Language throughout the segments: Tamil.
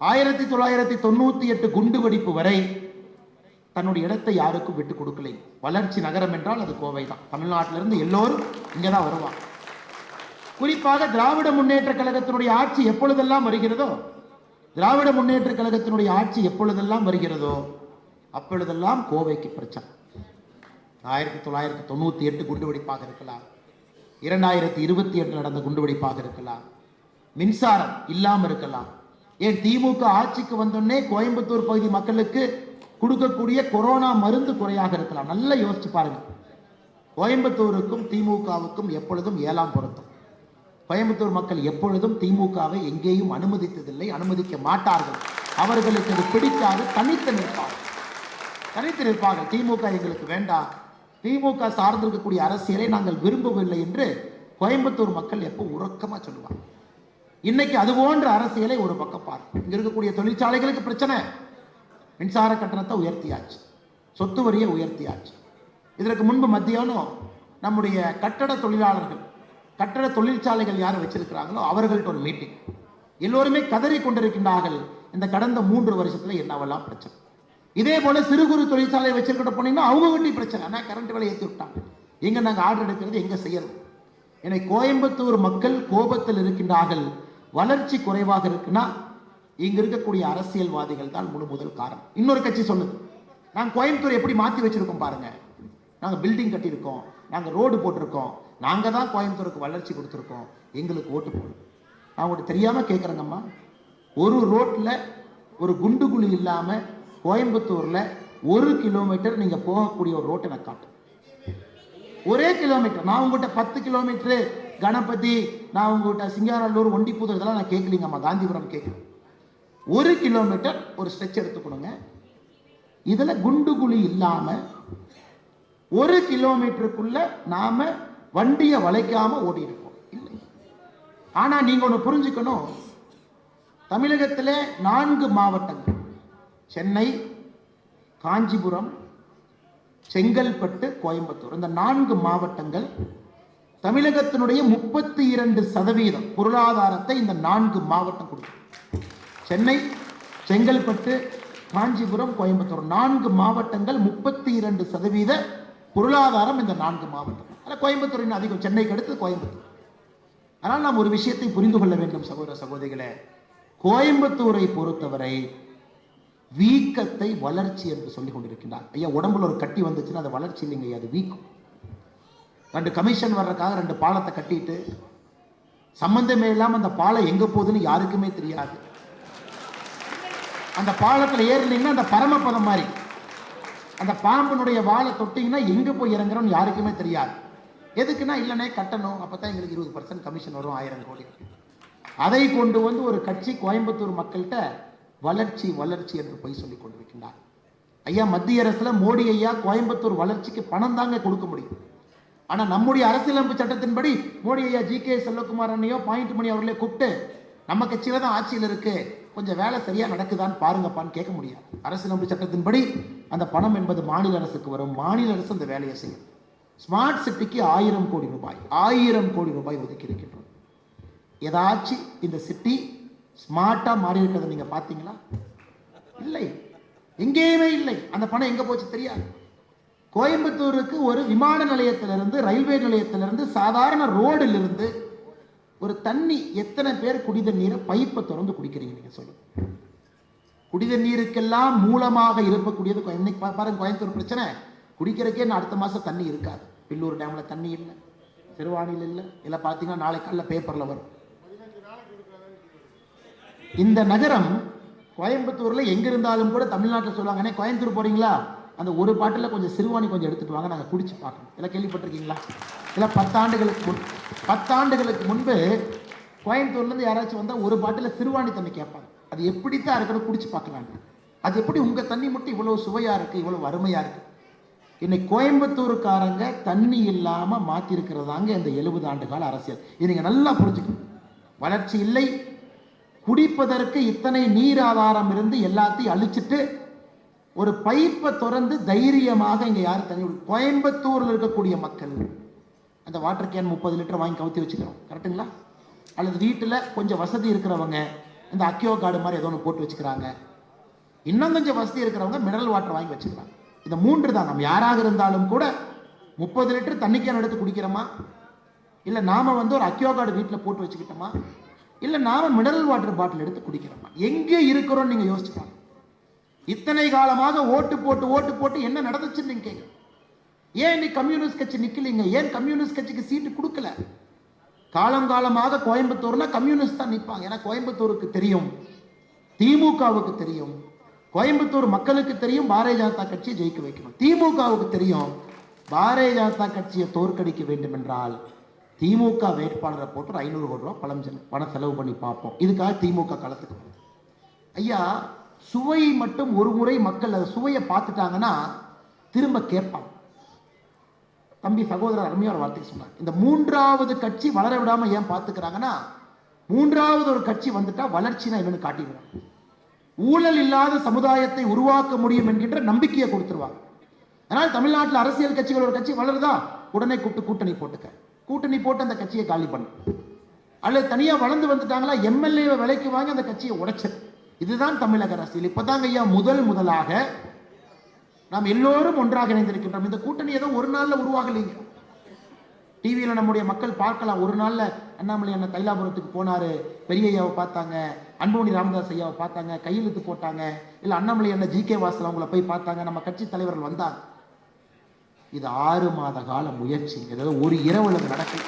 ஆயிரத்தி தொள்ளாயிரத்தி தொண்ணூத்தி எட்டு குண்டு வெடிப்பு வரை தன்னுடைய இடத்தை யாருக்கும் விட்டு கொடுக்கலை. வளர்ச்சி நகரம் என்றால் அது கோவை தான் தமிழ்நாட்டிலிருந்து எல்லோரும் இங்கே தான் வருவாங்க. குறிப்பாக திராவிட முன்னேற்ற கழகத்தினுடைய ஆட்சி எப்பொழுதெல்லாம் வருகிறதோ திராவிட முன்னேற்ற கழகத்தினுடைய ஆட்சி எப்பொழுதெல்லாம் வருகிறதோ அப்பொழுதெல்லாம் கோவைக்கு பிரச்சனை ஆயிரத்தி தொள்ளாயிரத்தி தொண்ணூத்தி எட்டு குண்டுவெடிப்பாக இருக்கலாம். இரண்டாயிரத்தி இருபத்தி எட்டு நடந்த குண்டுவெடிப்பாக இருக்கலாம். மின்சாரம் இல்லாமல் இருக்கலாம். ஏன் திமுக ஆட்சிக்கு வந்தோடனே கோயம்புத்தூர் பகுதி மக்களுக்கு கொடுக்கக்கூடிய கொரோனா மருந்து குறையாக இருக்கலாம். நல்லா யோசிச்சு பாருங்க. கோயம்புத்தூருக்கும் திமுகவுக்கும் எப்பொழுதும் ஏழாம் பொருத்தம். கோயம்புத்தூர் மக்கள் எப்பொழுதும் திமுகவை எங்கேயும் அனுமதித்ததில்லை அனுமதிக்க மாட்டார்கள். அவர்களுக்கு அது பிடிக்காது தனித்து நிற்பார்கள் தனித்து நிற்பார்கள் திமுக எங்களுக்கு வேண்டாம். திமுக சார்ந்திருக்கக்கூடிய அரசியலை நாங்கள் விரும்பவில்லை என்று கோயம்புத்தூர் மக்கள் எப்போ உறக்கமாக சொல்லுவாங்க. இன்னைக்கு அது போன்ற அரசியலை ஒரு பக்கம் பார்க்கும் இங்க இருக்கக்கூடிய தொழிற்சாலைகளுக்கு பிரச்சனை. மின்சார கட்டணத்தை உயர்த்தியாச்சு. சொத்து வரியை உயர்த்தியாச்சு. இதற்கு முன்பு மத்தியானம் நம்முடைய கட்டட தொழிலாளர்கள் கட்டட தொழிற்சாலைகள் யார் வச்சிருக்கிறாங்களோ அவர்கள்ட்ட ஒரு மீட்டிங் எல்லோருமே கதறி கொண்டிருக்கின்றார்கள். இந்த கடந்த மூன்று வருஷத்துல என்னவெல்லாம் பிரச்சனை. இதே போல சிறு குறு தொழிற்சாலை வச்சிருக்கிட்ட போனீங்கன்னா அவங்க வண்டி பிரச்சனை. ஆனால் கரண்ட் விலை ஏற்றி விட்டாங்க. எங்க நாங்கள் ஆர்டர் எடுக்கிறது எங்க செய்யறது? என்னை கோயம்புத்தூர் மக்கள் கோபத்தில் இருக்கின்றார்கள். வளர்ச்சி குறைவாக இருக்குன்னா இங்க இருக்கக்கூடிய அரசியல்வாதிகள் தான் முழு முதல் காரணம். இன்னொரு கட்சி சொல்லுது நாங்க கோயம்புத்தூர் எப்படி மாத்தி வச்சிருக்கோம் பாருங்க. நாங்க பில்டிங் கட்டியிருக்கோம். நாங்க ரோடு போட்டிருக்கோம். நாங்க தான் கோயம்புத்தூருக்கு வளர்ச்சி கொடுத்துருக்கோம். எங்களுக்கு ஓட்டு போடு. நான் உங்களுக்கு தெரியாம கேட்குறேங்கம்மா ஒரு ரோட்ல ஒரு குண்டு குழி இல்லாம கோயம்புத்தூர்ல ஒரு கிலோமீட்டர் நீங்க போகக்கூடிய ஒரு ரோட்டை நான் காட்டு ஒரே கிலோமீட்டர் நான் உங்கள்கிட்ட பத்து கிலோமீட்டரு கணபதி நான் உங்கள்கிட்ட சிங்காரல்லூர் ஒண்டிப்புதூர் இதெல்லாம் நான் கேட்கலீங்கம்மா காந்திபுரம் கேட்குறேன் ஒரு கிலோமீட்டர் ஒரு ஸ்ட்ரெச் எடுத்துக்கணுங்க இதில் குண்டு குழி இல்லாமல் ஒரு கிலோமீட்டருக்குள்ள நாம வண்டியை வளைக்காம ஓடி இருக்கோம் இல்லை. ஆனா நீங்க ஒன்று புரிஞ்சுக்கணும். தமிழகத்தில் நான்கு மாவட்டங்கள். சென்னை காஞ்சிபுரம் செங்கல்பட்டு கோயம்புத்தூர். இந்த நான்கு மாவட்டங்கள் தமிழகத்தினுடைய முப்பத்தி இரண்டு சதவீதம் பொருளாதாரத்தை இந்த நான்கு மாவட்டம் கொடுக்கும். சென்னை செங்கல்பட்டு காஞ்சிபுரம் கோயம்புத்தூர் நான்கு மாவட்டங்கள் முப்பத்தி இரண்டு சதவீத பொருளாதாரம் இந்த நான்கு மாவட்டம். ஆனால் கோயம்புத்தூரின் அதிகம் சென்னைக்கு அடுத்து கோயம்புத்தூர். ஆனால் நாம் ஒரு விஷயத்தை புரிந்து கொள்ள வேண்டும் சகோதர சகோதரிகளே. கோயம்புத்தூரை பொறுத்தவரை வீக்கத்தை வளர்ச்சி என்று சொல்லிக் கொண்டிருக்கிறார் ஐயா உடம்புல ஒரு கட்டி வந்துச்சுன்னா அது வளர்ச்சி இல்லைங்க ஐயா, அது வீக்கம். ரெண்டு கமிஷன் வர்றதுக்காக ரெண்டு பாலத்தை கட்டிட்டு சம்பந்தமே இல்லாமல் அந்த பாலம் எங்க போகுதுன்னு யாருக்குமே தெரியாது. அந்த பாலத்தில் ஏறினீங்கன்னா அந்த பரமபதம் மாதிரி. அந்த பாம்பினுடைய வாழை தொட்டிங்கன்னா எங்கே போய் இறங்குறோம்னு யாருக்குமே தெரியாது. எதுக்குன்னா இல்லைனே கட்டணும் அப்போ தான் எங்களுக்கு இருபது பர்சன்ட் கமிஷன் வரும் ஆயிரம் கோடி. அதை கொண்டு வந்து ஒரு கட்சி கோயம்புத்தூர் மக்கள்கிட்ட வளர்ச்சி வளர்ச்சி என்று போய் சொல்லிக் கொண்டிருக்கின்றார். ஐயா மத்திய அரசில் மோடி ஐயா கோயம்புத்தூர் வளர்ச்சிக்கு பணம் தாங்க கொடுக்க முடியும். ஆனால் நம்முடைய அரசியலமைப்பு சட்டத்தின்படி மோடி ஐயா ஜி கே செல்வகுமார் அண்ணையோ பாயிண்ட் மணி அவர்களே கூப்பிட்டு நம்ம கட்சியில தான் ஆட்சியில் இருக்கு. கொஞ்சம் வேலை சரியா நடக்குதான்னு பாருங்கப்பான்னு கேட்க முடியாது. அரசியலமைப்பு சட்டத்தின்படி அந்த பணம் என்பது மாநில அரசுக்கு வரும். மாநில அரசு அந்த வேலையை செய்யும். ஸ்மார்ட் சிட்டிக்கு ஆயிரம் கோடி ரூபாய் ஆயிரம் கோடி ரூபாய் ஒதுக்கி இருக்கின்றோம். ஏதாச்சும் இந்த சிட்டி ஸ்மார்ட்டா மாறி இருக்கிறத நீங்க பாத்தீங்களா இல்லை. எங்கேயுமே இல்லை. அந்த பணம் எங்க போச்சு தெரியாது. கோயம்புத்தூருக்கு ஒரு விமான நிலையத்திலிருந்து ரயில்வே நிலையத்திலிருந்து சாதாரண ரோடிலிருந்து ஒரு தண்ணி எத்தனை பேர் குடித நீரை பைப்பை திறந்து குடிக்கிறீங்க நீங்கள் சொல்லுங்க. குடித நீருக்கெல்லாம் மூலமாக இருக்கக்கூடியது இன்னைக்கு பாருங்க கோயம்புத்தூர் பிரச்சனை. குடிக்கிறதுக்கே அடுத்த மாதம் தண்ணி இருக்காது. பில்லூர் டேமில் தண்ணி இல்லை. சிறுவாணியில் இல்லை. இல்லை பார்த்தீங்கன்னா நாளை காலைல பேப்பரில் வரும். இந்த நகரம் கோயம்புத்தூரில் எங்கே இருந்தாலும் கூட தமிழ்நாட்டில் சொல்லுவாங்க கோயம்புத்தூர் போகிறீங்களா அந்த ஒரு பாட்டில் கொஞ்சம் சிறுவாணி கொஞ்சம் எடுத்துட்டு வாங்க நாங்கள் குடிச்சு பார்க்கணும் இதெல்லாம் கேள்விப்பட்டிருக்கீங்களா? இல்லை பத்தாண்டுகளுக்கு முன் பத்தாண்டுகளுக்கு முன்பு கோயம்புத்தூர்லேருந்து யாராச்சும் வந்தால் ஒரு பாட்டில் சிறுவாணி தண்ணி கேட்பாங்க. அது எப்படித்தான் இருக்கணும் குடிச்சு பார்க்கலாங்க அது எப்படி உங்கள் தண்ணி மட்டும் இவ்வளோ சுவையாக இருக்குது இவ்வளோ வறுமையாக இருக்குது இன்னைக்கு கோயம்புத்தூருக்காரங்க தண்ணி இல்லாமல் மாற்றிருக்கிறதாங்க இந்த எழுபது ஆண்டு கால அரசியல். இது நீங்கள் நல்லா புரிஞ்சுக்கணும். வளர்ச்சி இல்லை. குடிப்பதற்கு இத்தனை நீர் ஆதாரம் இருந்து எல்லாத்தையும் அழிச்சிட்டு ஒரு பைப்பை திறந்து தைரியமாக இங்கே யார் தண்ணி கோயம்புத்தூரில் இருக்கக்கூடிய மக்கள். அந்த வாட்டர் கேன் முப்பது லிட்டர் வாங்கி கவுத்தி வச்சுக்கிறோம். கரெக்ட்டுங்களா அல்லது வீட்டில் கொஞ்சம் வசதி இருக்கிறவங்க இந்த அக்கியோ கார்டு மாதிரி ஏதோ ஒன்று போட்டு வச்சுக்கிறாங்க. இன்னும் கொஞ்சம் வசதி இருக்கிறவங்க மினரல் வாட்டர் வாங்கி வச்சுக்கிறாங்க. இந்த மூன்று தான். நம்ம யாராக இருந்தாலும் கூட முப்பது லிட்டர் தண்ணி கேன் எடுத்து குடிக்கிறோமா? இல்லை நாம் வந்து ஒரு அக்கியோ கார்டு வீட்டில் போட்டு வச்சுக்கிட்டோமா? இல்லை நாம் மினரல் வாட்டர் பாட்டில் எடுத்து குடிக்கிறோமா? எங்கே இருக்கிறோம்னு நீங்கள் யோசிச்சுக்கலாம் இத்தனை காலமாக ஓட்டு போட்டு ஓட்டு போட்டு என்ன நடந்துச்சுன்னு நீங்க கேட்க. ஏன் இன்னைக்கு கம்யூனிஸ்ட் கட்சி நிக்கலீங்க? ஏன் கம்யூனிஸ்ட் கட்சிக்கு சீட்டு கொடுக்கல? காலங்காலமாக கோயம்புத்தூர்ல கம்யூனிஸ்ட் தான் நிற்பாங்க ஏன்னா கோயம்புத்தூருக்கு தெரியும். திமுகவுக்கு தெரியும். கோயம்புத்தூர் மக்களுக்கு தெரியும். பாரதிய ஜனதா கட்சியை ஜெயிக்க வைக்கணும். திமுகவுக்கு தெரியும். பாரதிய ஜனதா கட்சியை தோற்கடிக்க வேண்டும் என்றால் திமுக வேட்பாளரை போட்டு ஒரு ஐநூறு கோடி ரூபா பணம் செலவு பணம் செலவு பண்ணி பார்ப்போம். இதுக்காக திமுக களத்துக்கு ஐயா சுவை மட்டும் ஒரு முறை மக்கள் அந்த சுவையை பார்த்துட்டாங்கன்னா திரும்ப கேட்பான் தம்பி சகோதரர் அருமையாக ஒரு வார்த்தை சொன்னார் இந்த மூன்றாவது கட்சி வளர விடாமல் ஏன் பார்த்துக்கிறாங்கன்னா மூன்றாவது ஒரு கட்சி வந்துட்டா வளர்ச்சினா என்னன்னு காட்டிடுவாங்க. ஊழல் இல்லாத சமுதாயத்தை உருவாக்க முடியும் என்கின்ற நம்பிக்கையை கொடுத்துருவாங்க. அதனால் தமிழ்நாட்டில் அரசியல் கட்சிகள் ஒரு கட்சி வளருதா? உடனே கூப்பிட்டு கூட்டணி போட்டுக்க. கூட்டணி போட்டு அந்த கட்சியை காலி பண்ணு. அல்லது தனியாக வளர்ந்து வந்துட்டாங்களா? எம்எல்ஏவை விலைக்கு வாங்கி அந்த கட்சியை உடைச்சது இதுதான் தமிழக அரசியல். இப்பதாங்க ஐயா முதல் முதலாக நாம் எல்லோரும் ஒன்றாக இணைந்திருக்கின்றோம். இந்த கூட்டணி ஏதோ ஒரு நாள்ல உருவாகலைங்க. டிவியில நம்முடைய மக்கள் பார்க்கலாம். ஒரு நாள்ல அண்ணாமலை அண்ணன் தைலாபுரத்துக்கு போனாரு. பெரிய ஐயாவை பார்த்தாங்க. அன்புமணி ராமதாஸ் ஐயாவை பார்த்தாங்க. கையெழுத்து போட்டாங்க. இல்ல அண்ணாமலை அண்ணன் ஜி கே வாசல் அவங்கள போய் பார்த்தாங்க. நம்ம கட்சி தலைவர்கள் வந்தாங்க. இது ஆறு மாத கால முயற்சி ஏதாவது ஒரு இரவு நடக்கும்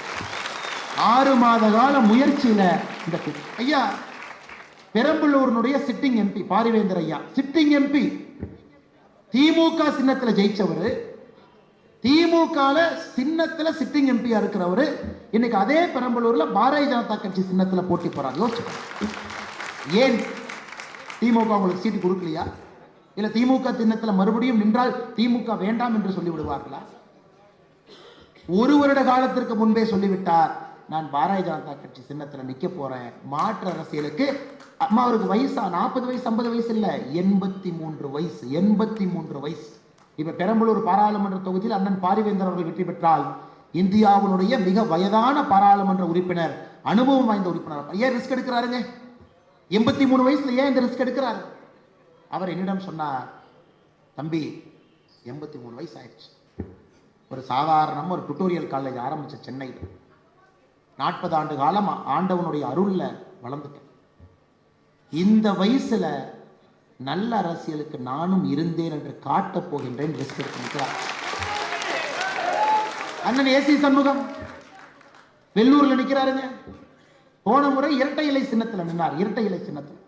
ஆறு மாத கால முயற்சியில இந்த ஐயா பெரம்பலூரினுடைய சிட்டிங் எம்பி பாரிவேந்தர் ஐயா. சிட்டிங் எம்பி திமுக சின்னத்தில் ஜெயிச்சவர். திமுகவில் சின்னத்தில் சிட்டிங் எம்பியா இருக்கிறவர். இன்னைக்கு அதே பெரம்பலூர்ல பாரதிய ஜனதா கட்சி சின்னத்தில் போட்டி போறாங்க யோசிச்சு ஏன் திமுக உங்களுக்கு சீட்டு கொடுக்கலையா? இல்ல திமுக சின்னத்தில் மறுபடியும் நின்றால் திமுக வேண்டாம் என்று சொல்லி விடுவார்களா ஒரு வருட காலத்திற்கு முன்பே சொல்லிவிட்டார். நான் பாரதிய ஜனதா கட்சி சின்னத்துல நிக்க போறேன். மாற்று அரசியலுக்கு அம்மா அவருக்கு வயசா? நாற்பது வயசு ஐம்பது வயசு இல்ல. எண்பத்தி மூன்று வயசு எண்பத்தி மூன்று வயசு. இப்ப பெரம்பலூர் பாராளுமன்ற தொகுதியில் அண்ணன் பாரிவேந்தர் அவர்கள் வெற்றி பெற்றால் இந்தியாவினுடைய மிக வயதான பாராளுமன்ற உறுப்பினர் அனுபவம் வாய்ந்த உறுப்பினர் ஏன் ரிஸ்க் எடுக்கிறாருங்க? எண்பத்தி மூணு வயசுல ஏன் இந்த ரிஸ்க் எடுக்கிறாரு? அவர் என்னிடம் சொன்னார் தம்பி எண்பத்தி மூணு வயசு ஆயிடுச்சு. ஒரு சாதாரணமாக ஒரு டுட்டோரியல் காலேஜ் ஆரம்பிச்ச சென்னையில் நாற்பது ஆண்டு காலம் ஆண்டவனுடைய அருளில் வளர்ந்துட்டேன். இந்த வயசுல நல்ல அரசியலுக்கு நானும் இருந்தேன் என்று காட்டப் போகின்றேன் ரிஸ்க் எடுத்து அண்ணன் ஏசி சண்முகம் வெள்ளூர்ல நிற்கிறாருங்க போன முறை இரட்டை இலை சின்னத்தில் நின்னார் இரட்டை இலை சின்னத்தில்.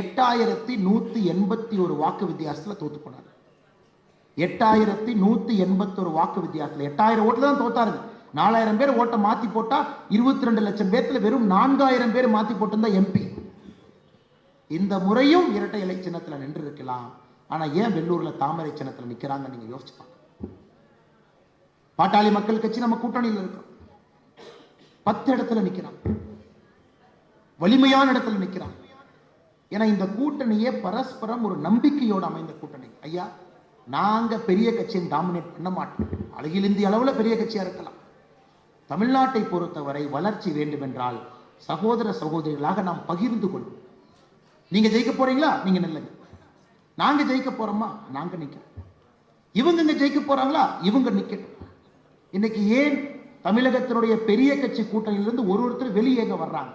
எட்டாயிரத்தி நூத்தி எண்பத்தி ஒரு வாக்கு வித்தியாசத்துல தோத்து போனார். எட்டாயிரத்தி நூத்தி எண்பத்தி ஒரு வாக்கு வித்தியாசத்துல எட்டாயிரம் ஓட்டுல தான் தோத்தாருங்க. நாலாயிரம் பேர் ஓட்டை மாத்தி போட்டா இருபத்தி ரெண்டு லட்சம் பேர்த்துல வெறும் நான்காயிரம் பேர் மாத்தி போட்டிருந்தா எம்பி இந்த முறையும் இரட்டை இலை சின்னத்துல நின்று இருக்கலாம் ஆனா ஏன் வெள்ளூர்ல தாமரை சின்னத்துல நிக்கிறாங்க நீங்க யோசிச்சு பாட்டாளி மக்கள் கட்சி நம்ம கூட்டணியில் இருக்கோம். பத்து இடத்துல நிக்கிறான். வலிமையான இடத்துல நிக்கிறான். ஏன்னா இந்த கூட்டணியே பரஸ்பரம் ஒரு நம்பிக்கையோடு அமைந்த கூட்டணி. ஐயா நாங்க பெரிய கட்சியை டாமினேட் பண்ண மாட்டோம். அழகில் இந்திய அளவுல பெரிய கட்சியா இருக்கலாம். தமிழ்நாட்டை பொறுத்தவரை வளர்ச்சி வேண்டுமென்றால் சகோதர சகோதரிகளாக நாம் பகிர்ந்து கொள்வோம். நீங்கள் ஜெயிக்க போறீங்களா? நீங்கள் நல்லது நாங்கள் ஜெயிக்க போறோமா? நாங்கள் நிக்கிறோம். இவங்க இங்கே ஜெயிக்க போறாங்களா? இவங்க நிற்கணும் இன்னைக்கு ஏன் தமிழகத்தினுடைய பெரிய கட்சி கூட்டணியிலிருந்து ஒரு ஒருத்தர் வெளியேங்க வர்றாங்க?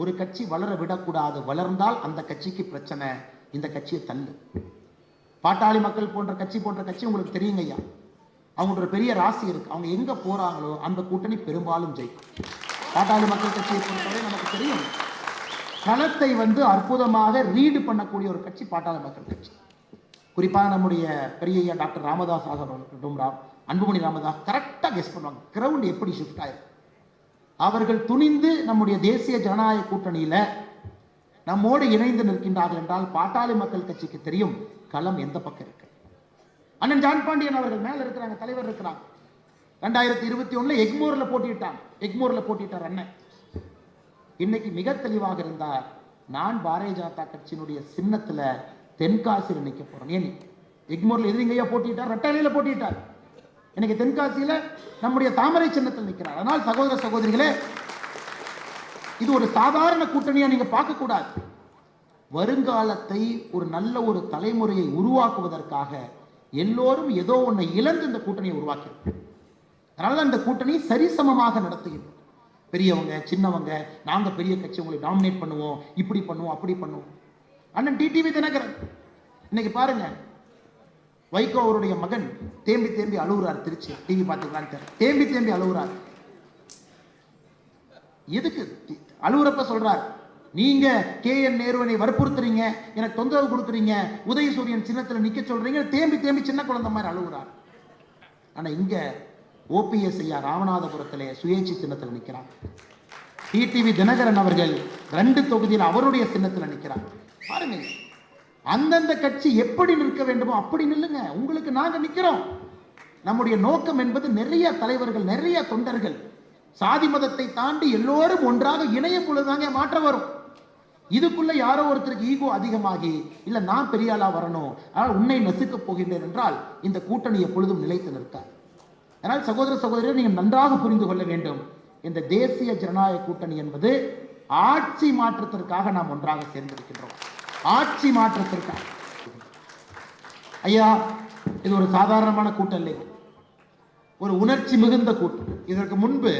ஒரு கட்சி வளர விடக்கூடாது வளர்ந்தால் அந்த கட்சிக்கு பிரச்சனை. இந்த கட்சியை தள்ளு. பாட்டாளி மக்கள் போன்ற கட்சி போன்ற கட்சி உங்களுக்கு தெரியுங்க ஐயா அவங்களோட பெரிய ராசி இருக்கு. அவங்க எங்க போறாங்களோ அந்த கூட்டணி பெரும்பாலும் ஜெயிக்கும். பாட்டாளி மக்கள் கட்சியை பொறுத்தவரை நமக்கு தெரியும் களத்தை வந்து அற்புதமாக ரீடு பண்ணக்கூடிய ஒரு கட்சி பாட்டாளி மக்கள் கட்சி. குறிப்பாக நம்முடைய பெரிய டாக்டர் ராமதாஸ் ஆகட்டும் ராம் அன்புமணி ராமதாஸ் கரெக்டாக கெஸ் பண்ணுவாங்க. கிரவுண்ட் எப்படி ஷிஃப்ட் ஆயிருக்கு? அவர்கள் துணிந்து நம்முடைய தேசிய ஜனநாயக கூட்டணியில நம்மோடு இணைந்து நிற்கின்றார்கள் என்றால் பாட்டாளி மக்கள் கட்சிக்கு தெரியும் களம் எந்த பக்கம் இருக்கு? அண்ணன் ஜான் பாண்டியன் அவர்கள் மேல இருக்கிறாங்க தலைவர் இருக்கிறாங்க ரெண்டாயிரத்தி இருபத்தி ஒண்ணுல எக்மோர்ல போட்டிட்டான் எக்மோர்ல போட்டிட்டார் அண்ணன். இன்னைக்கு மிக தெளிவாக இருந்தார் நான் பாரதிய ஜனதா கட்சியினுடைய சின்னத்துல தென்காசியில் நிக்க போறேன். ஏன் எக்மோர்ல எதிரிங்கையா போட்டிட்டார் ரெட்டாலையில போட்டிட்டார் இன்னைக்கு தென்காசியில நம்முடைய தாமரை சின்னத்தில் நிற்கிறார் அதனால் சகோதர சகோதரிகளே இது ஒரு சாதாரண கூட்டணியா நீங்க பார்க்க கூடாது. வருங்காலத்தை ஒரு நல்ல ஒரு தலைமுறையை உருவாக்குவதற்காக எல்லோரும் ஏதோ ஒன்றை இழந்து இந்த கூட்டணியை உருவாக்கி அதனால இந்த கூட்டணி சரிசமமாக நடத்துகிறோம் பெரியவங்க சின்னவங்க நாங்கள் பெரிய கட்சி உங்களை டாமினேட் பண்ணுவோம் இப்படி பண்ணுவோம் அப்படி பண்ணுவோம். அண்ணன் டிடிவி தினகரன் இன்னைக்கு பாருங்க. வைகோ அவருடைய மகன் தேம்பி தேம்பி அழுகுறார் திருச்சி டிவி பார்த்துக்கலான்னு தேம்பி தேம்பி அழுகுறார். எதுக்கு? அழுகுறப்ப சொல்றாரு. நீங்க கே என் நேருவனை வற்புறுத்துறீங்க எனக்கு தொந்தரவு கொடுக்குறீங்க உதயசூரியன் சின்னத்துல நிக்க சொல்றீங்க தேம்பி தேம்பி சின்ன குழந்தை மாதிரி அழுகுறார். ஆனா இங்க ஓபிஎஸ் ஐயா ராமநாதபுரத்திலே சுயேட்சை சின்னத்தில் நிற்கிறான் டிடிவி தினகரன் அவர்கள் ரெண்டு தொகுதியில் அவருடைய சின்னத்தில் நிற்கிறார் பாருங்க அந்தந்த கட்சி எப்படி நிற்க வேண்டுமோ அப்படி நில்லுங்க. உங்களுக்கு நாங்க நிக்கிறோம். நம்முடைய நோக்கம் என்பது நிறைய தலைவர்கள் நிறைய தொண்டர்கள். சாதி மதத்தை தாண்டி எல்லோரும் ஒன்றாக இணைய பொழுதுதாங்க மாற்றம் வரும். இதுக்குள்ள யாரோ ஒருத்தருக்கு ஈகோ அதிகமாகி இல்ல நான் பெரிய ஆளா வரணும். ஆனால் உன்னை நசுக்க போகின்றேன் என்றால் இந்த கூட்டணி எப்பொழுதும் நிலைத்து நிற்காது. அதனால் சகோதர சகோதரர் நீங்கள் நன்றாக புரிந்து கொள்ள வேண்டும். இந்த தேசிய ஜனநாயக கூட்டணி என்பது ஆட்சி மாற்றத்திற்காக நாம் ஒன்றாக சேர்ந்திருக்கின்றோம். ஆட்சி மாற்றத்திற்காக. ஐயா இது ஒரு சாதாரணமான கூட்டம் இல்லை. ஒரு உணர்ச்சி மிகுந்த கூட்டம். இதற்கு முன்பு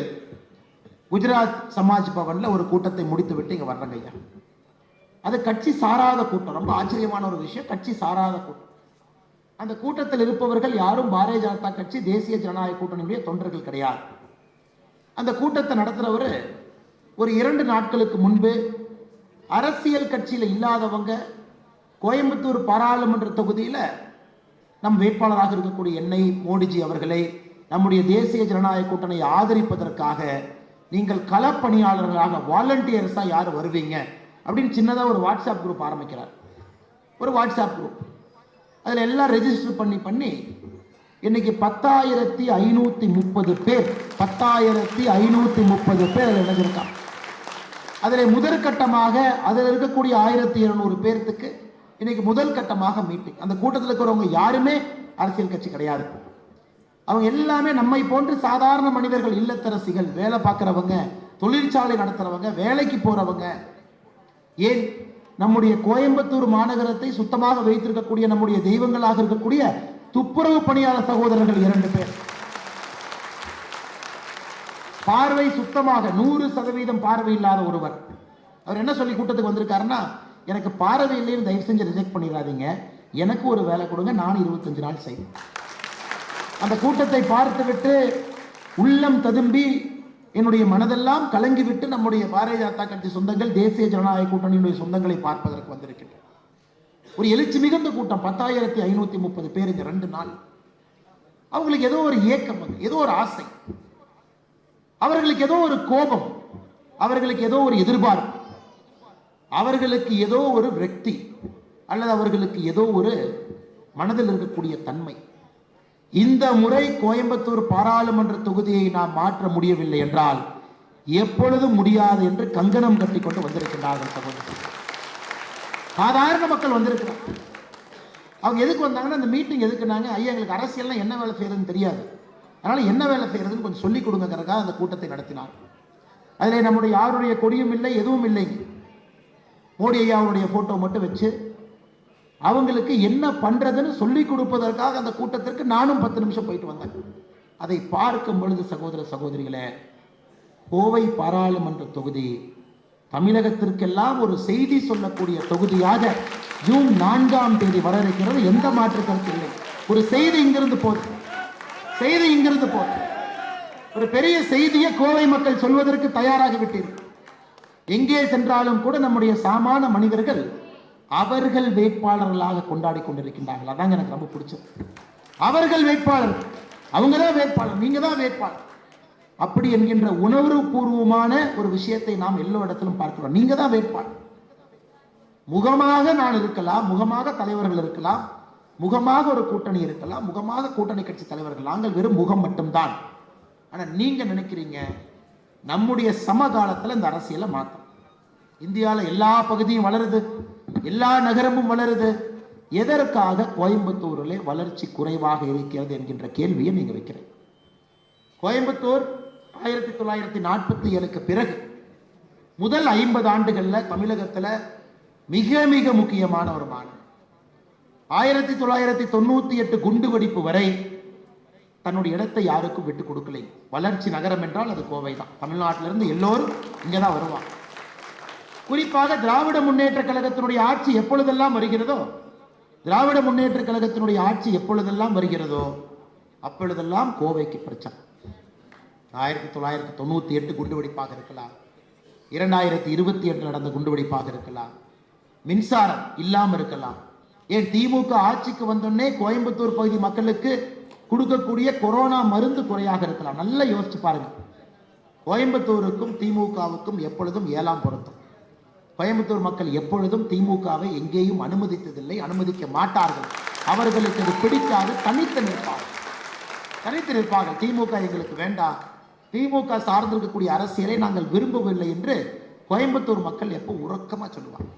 குஜராத் சமாஜ் பவன்ல ஒரு கூட்டத்தை முடித்து விட்டு இங்க வர்றங்க ஐயா. அது கட்சி சாராத கூட்டம். ரொம்ப ஆச்சரியமான ஒரு விஷயம். கட்சி சாராத கூட்டம். அந்த கூட்டத்தில் இருப்பவர்கள் யாரும் பாரதிய ஜனதா கட்சி தேசிய ஜனநாயக கூட்டணியுடைய தொண்டர்கள் கிடையாது. அந்த கூட்டத்தை நடத்துறவர் ஒரு இரண்டு நாட்களுக்கு முன்பு அரசியல் கட்சியில் இல்லாதவங்க கோயம்புத்தூர் பாராளுமன்ற தொகுதியில் நம் வேட்பாளராக இருக்கக்கூடிய என்னை மோடிஜி அவர்களை நம்முடைய தேசிய ஜனநாயக கூட்டணியை ஆதரிப்பதற்காக நீங்கள் களப்பணியாளர்களாக வாலண்டியர்ஸாக யார் வருவீங்க? அப்படின்னு சின்னதாக ஒரு வாட்ஸ்அப் குரூப் ஆரம்பிக்கிறார். ஒரு வாட்ஸ்அப் குரூப் அதில் எல்லாம் ரெஜிஸ்டர் பண்ணி பண்ணி இன்னைக்கு பத்தாயிரத்தி ஐநூற்றி முப்பது பேர் பத்தாயிரத்தி ஐநூற்றி முப்பது பேர் அதில் இணைஞ்சிருக்கான் அதில் முதற்கட்டமாக அதில் இருக்கக்கூடிய ஆயிரத்தி இருநூறு பேர்த்துக்கு இன்னைக்கு முதல் கட்டமாக மீட்டிங் அந்த கூட்டத்தில் இருக்கிறவங்க யாருமே அரசியல் கட்சி கிடையாது. அவங்க எல்லாமே நம்மை போன்று சாதாரண மனிதர்கள் இல்லத்தரசிகள் வேலை பார்க்குறவங்க தொழிற்சாலை நடத்துகிறவங்க வேலைக்கு போகிறவங்க ஏன்? நம்முடைய கோயம்புத்தூர் மாநகரத்தை சுத்தமாக வைத்திருக்கக்கூடிய நம்முடைய தெய்வங்களாக இருக்கக்கூடிய துப்புரவு பணியாளர் சகோதரர்கள் இரண்டு பேர். பார்வை சுத்தமாக நூறு சதவீதம் பார்வை இல்லாத ஒருவர். அவர் என்ன சொல்லி கூட்டத்துக்கு வந்திருக்காருன்னா எனக்கு பார்வை இல்லைன்னு தயவு செஞ்சு ரிஜெக்ட் பண்ணிடாதீங்க. எனக்கு ஒரு வேலை கொடுங்க நான் இருபத்தஞ்சு நாள் செய்வேன். அந்த கூட்டத்தை பார்த்துவிட்டு உள்ளம் ததும்பி என்னுடைய மனதெல்லாம் கலங்கிவிட்டு நம்முடைய பாரதிய ஜனதா கட்சி சொந்தங்கள் தேசிய ஜனநாயக கூட்டணியினுடைய சொந்தங்களை பார்ப்பதற்கு வந்திருக்கின்றன. ஒரு எழுச்சி மிகுந்த கூட்டம் பத்தாயிரத்தி ஐநூத்தி முப்பது பேர் இந்த ரெண்டு நாள். அவங்களுக்கு ஏதோ ஒரு ஏக்கம் வந்து ஏதோ ஒரு ஆசை. அவர்களுக்கு ஏதோ ஒரு கோபம் அவர்களுக்கு ஏதோ ஒரு எதிர்பார்ப்பு. அவர்களுக்கு ஏதோ ஒரு விரக்தி அல்லது அவர்களுக்கு ஏதோ ஒரு மனதில் இருக்கக்கூடிய தன்மை. இந்த முறை கோயம்புத்தூர் பாராளுமன்ற தொகுதியை நாம் மாற்ற முடியவில்லை என்றால் எப்பொழுதும் முடியாது என்று கங்கணம் கட்டிக்கொண்டு வந்திருக்கின்றார்கள் சகோதரர். சாதாரண மக்கள் வந்திருக்கிறார் அவங்க எதுக்கு வந்தாங்கன்னா அந்த மீட்டிங் எதுக்குனாங்க? ஐயா எங்களுக்கு அரசியல்லாம் என்ன வேலை செய்யறதுன்னு தெரியாது. அதனால என்ன வேலை செய்யறதுன்னு கொஞ்சம் சொல்லிக் கொடுங்கிறக்காக அந்த கூட்டத்தை நடத்தினார் அதில் நம்முடைய யாருடைய கொடியும் இல்லை எதுவும் இல்லைங்க. மோடி ஐயாவுடைய போட்டோ மட்டும் வச்சு அவங்களுக்கு என்ன பண்றதுன்னு சொல்லி கொடுப்பதற்காக அந்த கூட்டத்திற்கு நானும் பத்து நிமிஷம் போயிட்டு வந்தேன். அதை பார்க்கும் பொழுது சகோதர சகோதரிகளே கோவை பாராளுமன்ற தொகுதி தமிழகத்திற்கெல்லாம் ஒரு செய்தி சொல்லக்கூடிய தொகுதியாக ஜூன் நான்காம் தேதி வர இருக்கிறது எந்த மாற்று கருத்து இல்லை. ஒரு செய்தி இங்கிருந்து போகுது செய்தி இங்கிருந்து போகுது ஒரு பெரிய செய்தியை கோவை மக்கள் சொல்வதற்கு தயாராகி விட்டீர்கள் எங்கே சென்றாலும் கூட நம்முடைய சாமான மனிதர்கள் அவர்கள் வேட்பாளர்களாக கொண்டாடி கொண்டிருக்கின்றார்கள். அதாங்க எனக்கு ரொம்ப பிடிச்சது. அவர்கள் வேட்பாளர். அவங்க தான் வேட்பாளர். நீங்க தான் வேட்பாளர். அப்படி என்கின்ற உணர்வுபூர்வமான ஒரு விஷயத்தை நாம் எல்லா இடத்திலும் பார்க்கிறோம். நீங்க தான் வேட்பாளர். முகமாக நான் இருக்கலாம் முகமாக தலைவர்கள் இருக்கலாம் முகமாக ஒரு கூட்டணி இருக்கலாம் முகமாக கூட்டணி கட்சி தலைவர்கள். நாங்கள் வெறும் முகம் மட்டும்தான். ஆனா நீங்க நினைக்கிறீங்க நம்முடைய சமகாலத்தில் இந்த அரசியலை மாற்றும் இந்தியாவில் எல்லா பகுதியும் வளருது. எல்லா நகரமும் வளருது. எதற்காக கோயம்புத்தூரிலே வளர்ச்சி குறைவாக இருக்கிறது என்கின்ற கேள்வியை நீங்க வைக்கிறேன். கோயம்புத்தூர் ஆயிரத்தி தொள்ளாயிரத்தி நாற்பத்தி ஏழுக்கு பிறகு முதல் ஐம்பது ஆண்டுகளில் தமிழகத்தில் மிக மிக முக்கியமான ஒரு மாநிலம். ஆயிரத்தி தொள்ளாயிரத்தி தொண்ணூத்தி எட்டு குண்டு வெடிப்பு வரை தன்னுடைய இடத்தை யாருக்கும் விட்டு கொடுக்கலை. வளர்ச்சி நகரம் என்றால் அது கோவை தான் தமிழ்நாட்டிலிருந்து எல்லோரும் இங்கே தான் வருவாங்க. குறிப்பாக திராவிட முன்னேற்ற கழகத்தினுடைய ஆட்சி எப்பொழுதெல்லாம் வருகிறதோ திராவிட முன்னேற்ற கழகத்தினுடைய ஆட்சி எப்பொழுதெல்லாம் வருகிறதோ அப்பொழுதெல்லாம் கோவைக்கு பிரச்சனை ஆயிரத்தி தொள்ளாயிரத்தி தொண்ணூற்றி எட்டு குண்டுவெடிப்பாக இருக்கலாம். இரண்டாயிரத்தி இருபத்தி எட்டு நடந்த குண்டுவெடிப்பாக இருக்கலாம். மின்சாரம் இல்லாமல் இருக்கலாம். ஏன் திமுக ஆட்சிக்கு வந்தோடனே கோயம்புத்தூர் பகுதி மக்களுக்கு கொடுக்கக்கூடிய கொரோனா மருந்து குறையாக இருக்கலாம். நல்லா யோசிச்சு பாருங்க. கோயம்புத்தூருக்கும் திமுகவுக்கும் எப்பொழுதும் ஏழாம் பொருத்தம். கோயம்புத்தூர் மக்கள் எப்பொழுதும் திமுகவை எங்கேயும் அனுமதித்ததில்லை அனுமதிக்க மாட்டார்கள். அவர்களுக்கு அது பிடிக்காது தனித்து நிற்பார்கள். தனித்து நிற்பார்கள். திமுக எங்களுக்கு வேண்டாம். திமுக சார்ந்திருக்கக்கூடிய அரசியலை நாங்கள் விரும்பவில்லை என்று கோயம்புத்தூர் மக்கள் எப்போ உறக்கமா சொல்லுவாங்க.